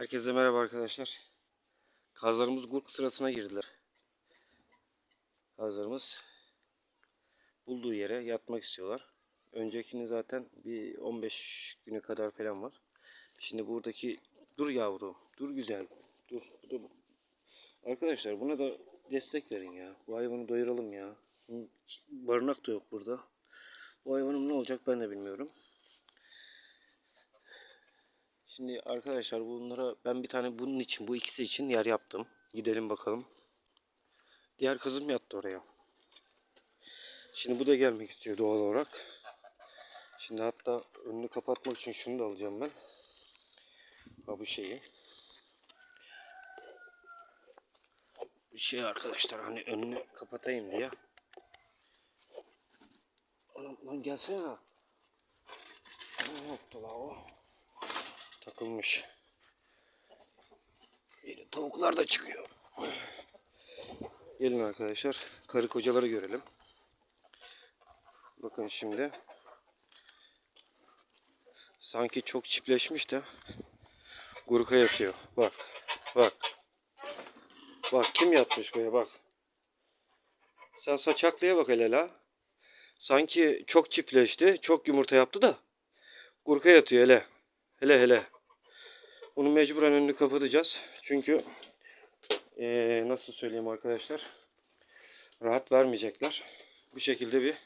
Herkese merhaba arkadaşlar. Kazlarımız gurk sırasına girdiler. Kazlarımız bulduğu yere yatmak istiyorlar. Öncekini zaten bir 15 güne kadar falan var. Şimdi buradaki dur yavrum, dur güzel, dur. Da- Arkadaşlar buna da destek verin ya. Bu hayvanı doyuralım ya. Barınak da yok burada. Bu hayvanım ne olacak ben de bilmiyorum. Şimdi arkadaşlar bunlara ben bir tane bunun için bu ikisi için yer yaptım. Gidelim bakalım. Diğer kızım yattı oraya. Şimdi bu da gelmek istiyor doğal olarak. Şimdi hatta önünü kapatmak için şunu da alacağım ben. Ha bu şeyi. Bir şey arkadaşlar hani önünü kapatayım diye. Lan, lan gelsene. Ne yaptı la o? Takılmış. Yine tavuklar da çıkıyor. Gelin arkadaşlar karı kocaları görelim. Bakın şimdi. Sanki çok çiftleşmiş de guruka yatıyor. Bak. Bak. Bak kim yatmış buraya bak. Sen saçaklıya bak hele la. Sanki çok çiftleşti. Çok yumurta yaptı da. Gurka yatıyor hele. Hele hele. Bunu mecburen önünü kapatacağız. Çünkü eee, nasıl söyleyeyim arkadaşlar. Rahat vermeyecekler. Bu şekilde bir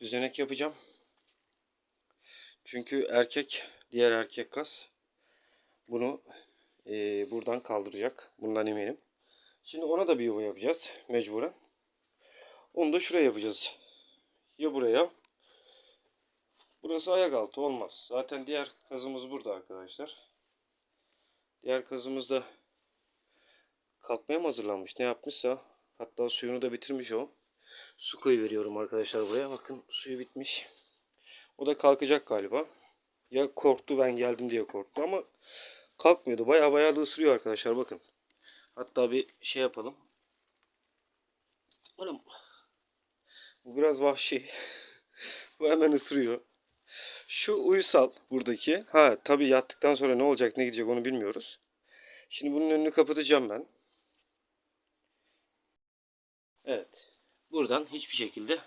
düzenek yapacağım. Çünkü erkek, diğer erkek kas bunu eee, buradan kaldıracak. Bundan eminim. Şimdi ona da bir yuva yapacağız mecburen. Onu da şuraya yapacağız. Ya buraya Burası ayak altı olmaz. Zaten diğer kazımız burada arkadaşlar. Diğer kazımız da kalkmaya mı hazırlanmış? Ne yapmışsa. Hatta suyunu da bitirmiş o. Su koyu veriyorum arkadaşlar buraya. Bakın suyu bitmiş. O da kalkacak galiba. Ya korktu ben geldim diye korktu ama kalkmıyordu. Baya baya da ısırıyor arkadaşlar bakın. Hatta bir şey yapalım. Oğlum. Bu biraz vahşi. Bu hemen ısırıyor. Şu uysal buradaki. Ha tabii yattıktan sonra ne olacak ne gidecek onu bilmiyoruz. Şimdi bunun önünü kapatacağım ben. Evet. Buradan hiçbir şekilde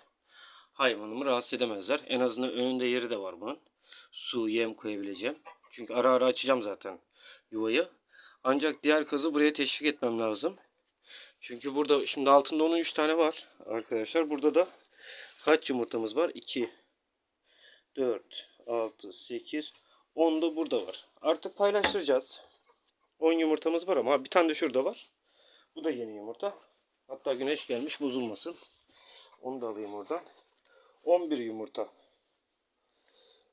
hayvanımı rahatsız edemezler. En azından önünde yeri de var bunun. Su, yem koyabileceğim. Çünkü ara ara açacağım zaten yuvayı. Ancak diğer kazı buraya teşvik etmem lazım. Çünkü burada şimdi altında onun 3 tane var arkadaşlar. Burada da kaç yumurtamız var? 2, 4, 6, 8, 10 da burada var. Artık paylaştıracağız. 10 yumurtamız var ama bir tane de şurada var. Bu da yeni yumurta. Hatta güneş gelmiş bozulmasın. Onu da alayım oradan. 11 yumurta.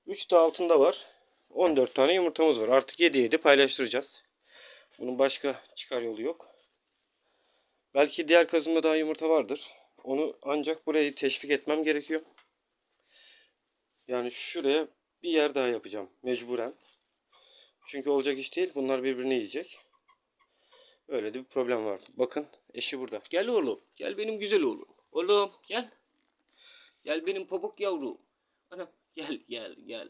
3 de altında var. 14 tane yumurtamız var. Artık 7 7 paylaştıracağız. Bunun başka çıkar yolu yok. Belki diğer kazımda daha yumurta vardır. Onu ancak burayı teşvik etmem gerekiyor. Yani şuraya bir yer daha yapacağım. Mecburen. Çünkü olacak iş değil. Bunlar birbirini yiyecek. Öyle de bir problem var. Bakın eşi burada. Gel oğlum. Gel benim güzel oğlum. Oğlum gel. Gel benim pamuk yavrum. Anam gel gel gel.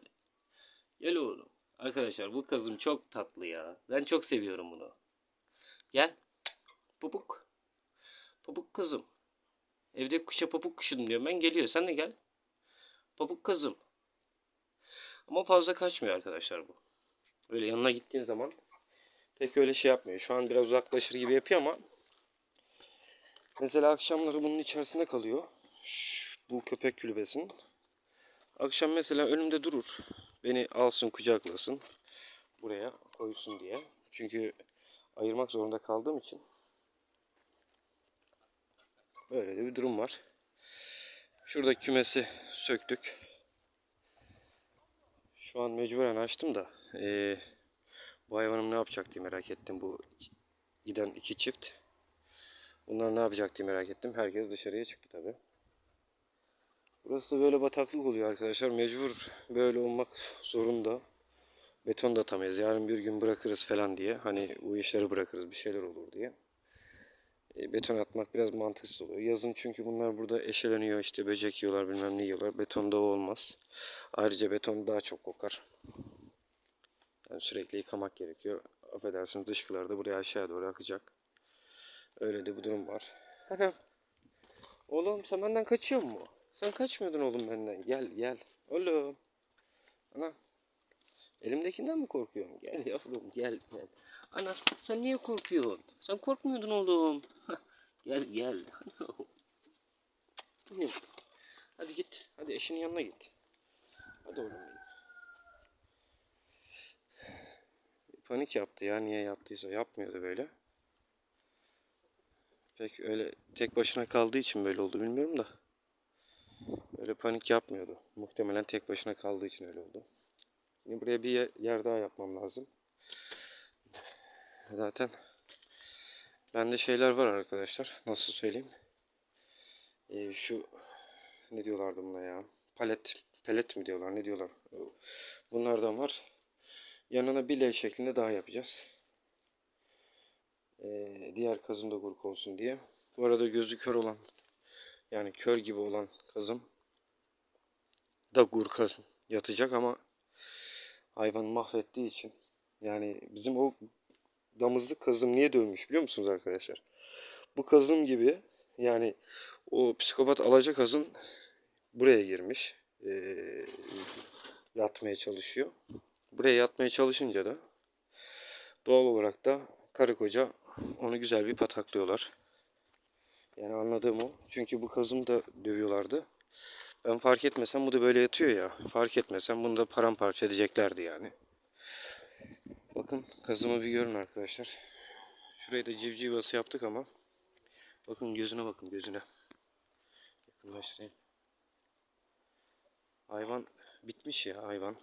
Gel oğlum. Arkadaşlar bu kızım çok tatlı ya. Ben çok seviyorum bunu. Gel. Pupuk. Pupuk kızım. Evde kuşa pupuk kuşum diyorum ben. Geliyor. Sen de gel. Pamuk kızım. Ama fazla kaçmıyor arkadaşlar bu. Öyle yanına gittiğin zaman pek öyle şey yapmıyor. Şu an biraz uzaklaşır gibi yapıyor ama mesela akşamları bunun içerisinde kalıyor. Şş, bu köpek kulübesinin. Akşam mesela önümde durur. Beni alsın kucaklasın. Buraya koysun diye. Çünkü ayırmak zorunda kaldığım için. Böyle de bir durum var. Şurada kümesi söktük. Şu an mecburen açtım da eee, bu hayvanım ne yapacak diye merak ettim. Bu giden iki çift. Bunlar ne yapacak diye merak ettim. Herkes dışarıya çıktı tabi. Burası da böyle bataklık oluyor arkadaşlar. Mecbur böyle olmak zorunda. Beton da atamayız. Yarın bir gün bırakırız falan diye. Hani bu işleri bırakırız bir şeyler olur diye. E, beton atmak biraz mantıksız oluyor. Yazın çünkü bunlar burada eşeleniyor işte böcek yiyorlar bilmem ne yiyorlar. Betonda o olmaz. Ayrıca beton daha çok kokar. Yani sürekli yıkamak gerekiyor. affedersiniz dışkılar da buraya aşağı doğru akacak. Öyle de bir durum var. Oğlum sen benden kaçıyor mu? Sen kaçmıyordun oğlum benden. Gel gel. Oğlum. Ana. Elimdekinden mi korkuyorsun? Gel yavrum gel gel. Ana sen niye korkuyorsun? Sen korkmuyordun oğlum. gel gel. Hadi git. Hadi eşinin yanına git. Hadi oğlum benim. Panik yaptı ya. Niye yaptıysa yapmıyordu böyle. Pek öyle tek başına kaldığı için böyle oldu bilmiyorum da. Öyle panik yapmıyordu. Muhtemelen tek başına kaldığı için öyle oldu. Şimdi buraya bir yer daha yapmam lazım. Zaten bende şeyler var arkadaşlar. Nasıl söyleyeyim? Ee, şu ne diyorlardı buna ya? Palet, pelet mi diyorlar? Ne diyorlar? Bunlardan var. Yanına bir şeklinde daha yapacağız. Ee, diğer kazım da gurk olsun diye. Bu arada gözü kör olan yani kör gibi olan kazım da gurka yatacak ama hayvan mahvettiği için yani bizim o damızlık kazım niye dövmüş biliyor musunuz arkadaşlar? Bu kazım gibi yani o psikopat alacak kazın buraya girmiş. Ee, yatmaya çalışıyor. Buraya yatmaya çalışınca da doğal olarak da karı koca onu güzel bir pataklıyorlar. Yani anladığım o. Çünkü bu kazımı da dövüyorlardı. Ben fark etmesem bu da böyle yatıyor ya. Fark etmesem bunu da paramparça edeceklerdi yani. Bakın kazımı bir görün arkadaşlar. Şurayı da civciv yuvası yaptık ama. Bakın gözüne bakın gözüne. Yakınlaştırayım. Hayvan bitmiş ya hayvan.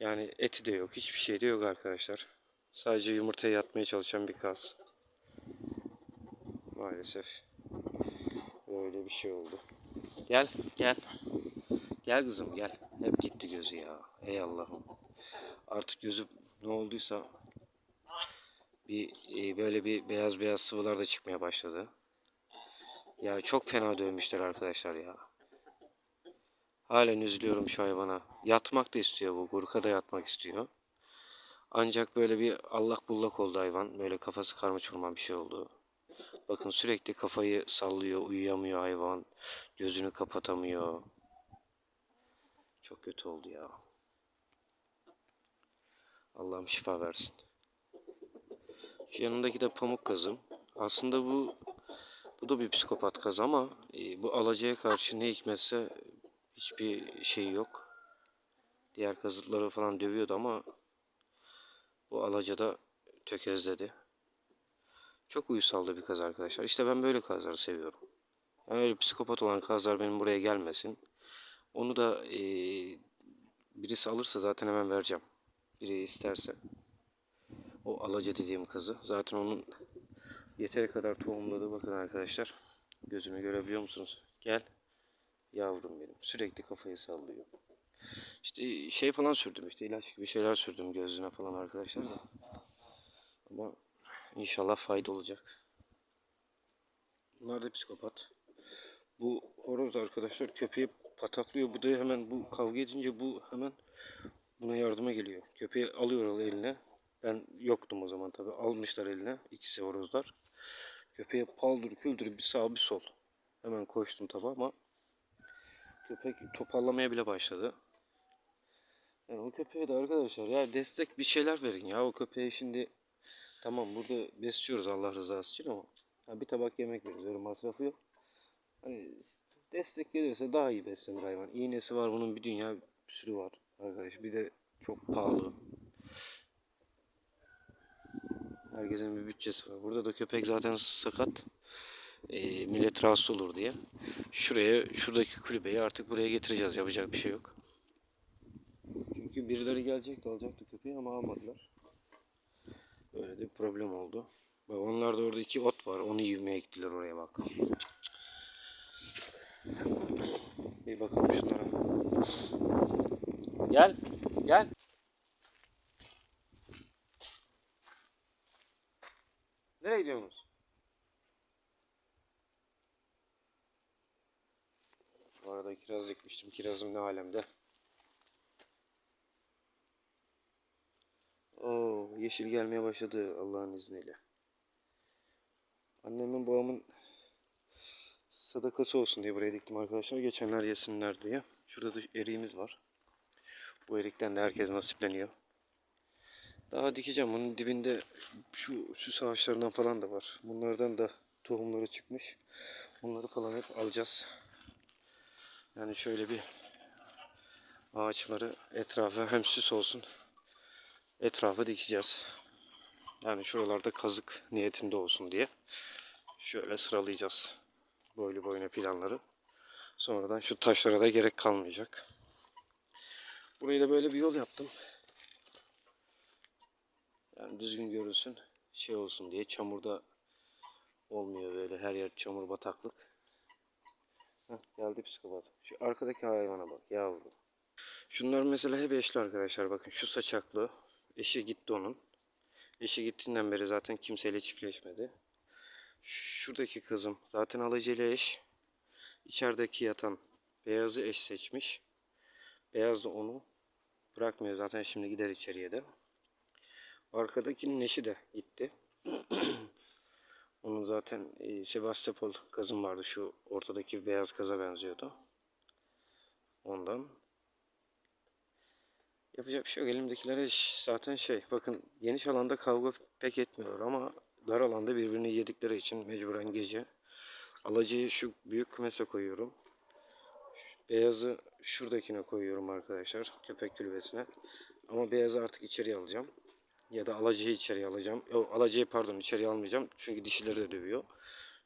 Yani eti de yok. Hiçbir şey de yok arkadaşlar. Sadece yumurtaya yatmaya çalışan bir kaz. Maalesef. Böyle bir şey oldu. Gel, gel. Gel kızım gel. Hep gitti gözü ya. Ey Allah'ım. Artık gözü ne olduysa bir e, böyle bir beyaz beyaz sıvılar da çıkmaya başladı. Ya çok fena dövmüşler arkadaşlar ya. Halen üzülüyorum şu hayvana. Yatmak da istiyor bu. Gurka da yatmak istiyor. Ancak böyle bir allak bullak oldu hayvan. Böyle kafası karma çorman bir şey oldu. Bakın sürekli kafayı sallıyor, uyuyamıyor hayvan. Gözünü kapatamıyor. Çok kötü oldu ya. Allah'ım şifa versin. Şu yanındaki de pamuk kazım. Aslında bu bu da bir psikopat kaz ama e, bu alacaya karşı ne hikmetse hiçbir şey yok. Diğer kazıtları falan dövüyordu ama bu alacada tökezledi. Çok uyusaldı bir kaz arkadaşlar. İşte ben böyle kazları seviyorum. Yani öyle psikopat olan kazlar benim buraya gelmesin. Onu da e, birisi alırsa zaten hemen vereceğim. Biri isterse. O alaca dediğim kazı. Zaten onun yeteri kadar tohumladı. Bakın arkadaşlar. Gözünü görebiliyor musunuz? Gel. Yavrum benim. Sürekli kafayı sallıyor. İşte şey falan sürdüm işte ilaç gibi şeyler sürdüm gözüne falan arkadaşlar da. Ama inşallah fayda olacak. Bunlar da psikopat. Bu horoz arkadaşlar köpeği pataklıyor. Bu da hemen bu kavga edince bu hemen buna yardıma geliyor. Köpeği alıyor eline. Ben yoktum o zaman tabi. Almışlar eline ikisi horozlar. Köpeğe paldır küldür bir sağ bir sol. Hemen koştum tabi ama köpek toparlamaya bile başladı. Yani o köpeğe de arkadaşlar ya destek bir şeyler verin ya o köpeğe şimdi tamam burada besliyoruz Allah rızası için ama ya bir tabak yemek veriyoruz öyle masrafı yok. Hani destek gelirse daha iyi beslenir hayvan. İğnesi var bunun bir dünya bir sürü var arkadaş. Bir de çok pahalı. Herkesin bir bütçesi var. Burada da köpek zaten sakat. E, millet rahatsız olur diye. Şuraya, şuradaki kulübeyi artık buraya getireceğiz. Yapacak bir şey yok. Çünkü birileri gelecekti alacaktı köpeği ama almadılar. Böyle de bir problem oldu. Bak onlarda orada iki ot var. Onu yemeye gittiler oraya bak. Bir bakalım şunlara. Gel. Gel. Nereye gidiyorsunuz? Bu arada kiraz dikmiştim. Kirazım ne alemde. Oo, yeşil gelmeye başladı Allah'ın izniyle. Annemin babamın sadakası olsun diye buraya diktim arkadaşlar. Geçenler yesinler diye. Şurada da eriğimiz var. Bu erikten de herkes nasipleniyor. Daha dikeceğim. Bunun dibinde şu süs ağaçlarından falan da var. Bunlardan da tohumları çıkmış. Bunları falan hep alacağız. Yani şöyle bir ağaçları etrafa hem süs olsun etrafa dikeceğiz. Yani şuralarda kazık niyetinde olsun diye şöyle sıralayacağız. Boylu boyuna planları. Sonradan şu taşlara da gerek kalmayacak. Burayı da böyle bir yol yaptım. Yani düzgün görülsün. Şey olsun diye çamurda olmuyor böyle her yer çamur bataklık. Heh, geldi psikopat. Şu arkadaki hayvana bak yavrum. Şunlar mesela hep eşli arkadaşlar. Bakın şu saçaklı. Eşi gitti onun. Eşi gittiğinden beri zaten kimseyle çiftleşmedi. Şuradaki kızım zaten alıcıyla eş. İçerideki yatan beyazı eş seçmiş. Beyaz da onu bırakmıyor zaten şimdi gider içeriye de. Arkadakinin eşi de gitti. Onun zaten e, Sebastopol kazım vardı şu ortadaki beyaz kaza benziyordu. Ondan yapacak bir şey yok. Elimdekilere zaten şey bakın geniş alanda kavga pek etmiyorlar ama dar alanda birbirini yedikleri için mecburen gece alacıyı şu büyük kümese koyuyorum. Beyazı şuradakine koyuyorum arkadaşlar köpek kulübesine. Ama beyazı artık içeriye alacağım. Ya da alacıyı içeriye alacağım. Yok alacıyı pardon içeriye almayacağım. Çünkü dişileri de dövüyor.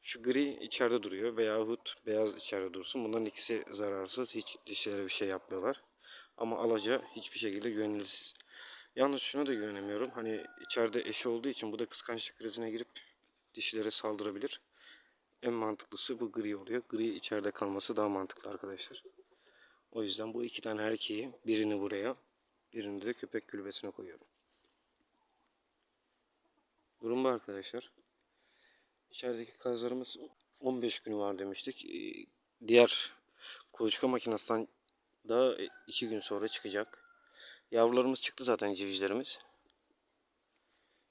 Şu gri içeride duruyor veyahut beyaz içeride dursun. Bunların ikisi zararsız. Hiç dişilere bir şey yapmıyorlar. Ama alaca hiçbir şekilde güvenilirsiz. Yalnız şuna da güvenemiyorum. Hani içeride eşi olduğu için bu da kıskançlık krizine girip dişilere saldırabilir. En mantıklısı bu gri oluyor. Gri içeride kalması daha mantıklı arkadaşlar. O yüzden bu iki tane erkeği birini buraya birini de köpek kulübesine koyuyorum. Durum bu arkadaşlar. İçerideki kazlarımız 15 günü var demiştik. Ee, Diğer kuluçka makinesinden daha 2 gün sonra çıkacak. Yavrularımız çıktı zaten civcivlerimiz.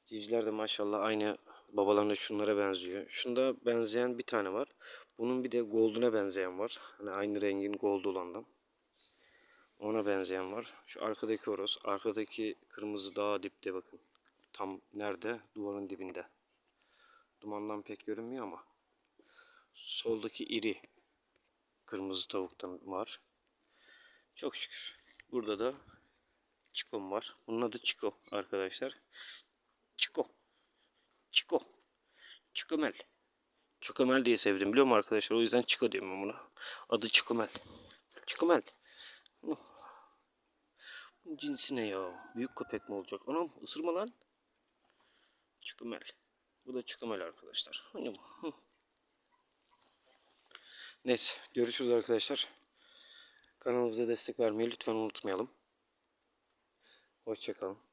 Civcivler de maşallah aynı babalarına şunlara benziyor. Şunda benzeyen bir tane var. Bunun bir de gold'una benzeyen var. Hani aynı rengin gold olandan. Ona benzeyen var. Şu arkadaki horoz. Arkadaki kırmızı daha dipte bakın. Tam nerede? Duvarın dibinde. Dumandan pek görünmüyor ama. Soldaki iri kırmızı tavuktan var. Çok şükür. Burada da Çikom var. Bunun adı Çiko arkadaşlar. Çiko. Çiko. Çikomel. Çikomel diye sevdim biliyor musun arkadaşlar? O yüzden Çiko diyorum ben buna. Adı Çikomel. Çikomel. Cinsi ne ya? Büyük köpek mi olacak? Anam ısırma lan. Çikomel. Bu da Çikomel arkadaşlar. Anam. Neyse görüşürüz arkadaşlar. Kanalımıza destek vermeyi lütfen unutmayalım. Hoşçakalın.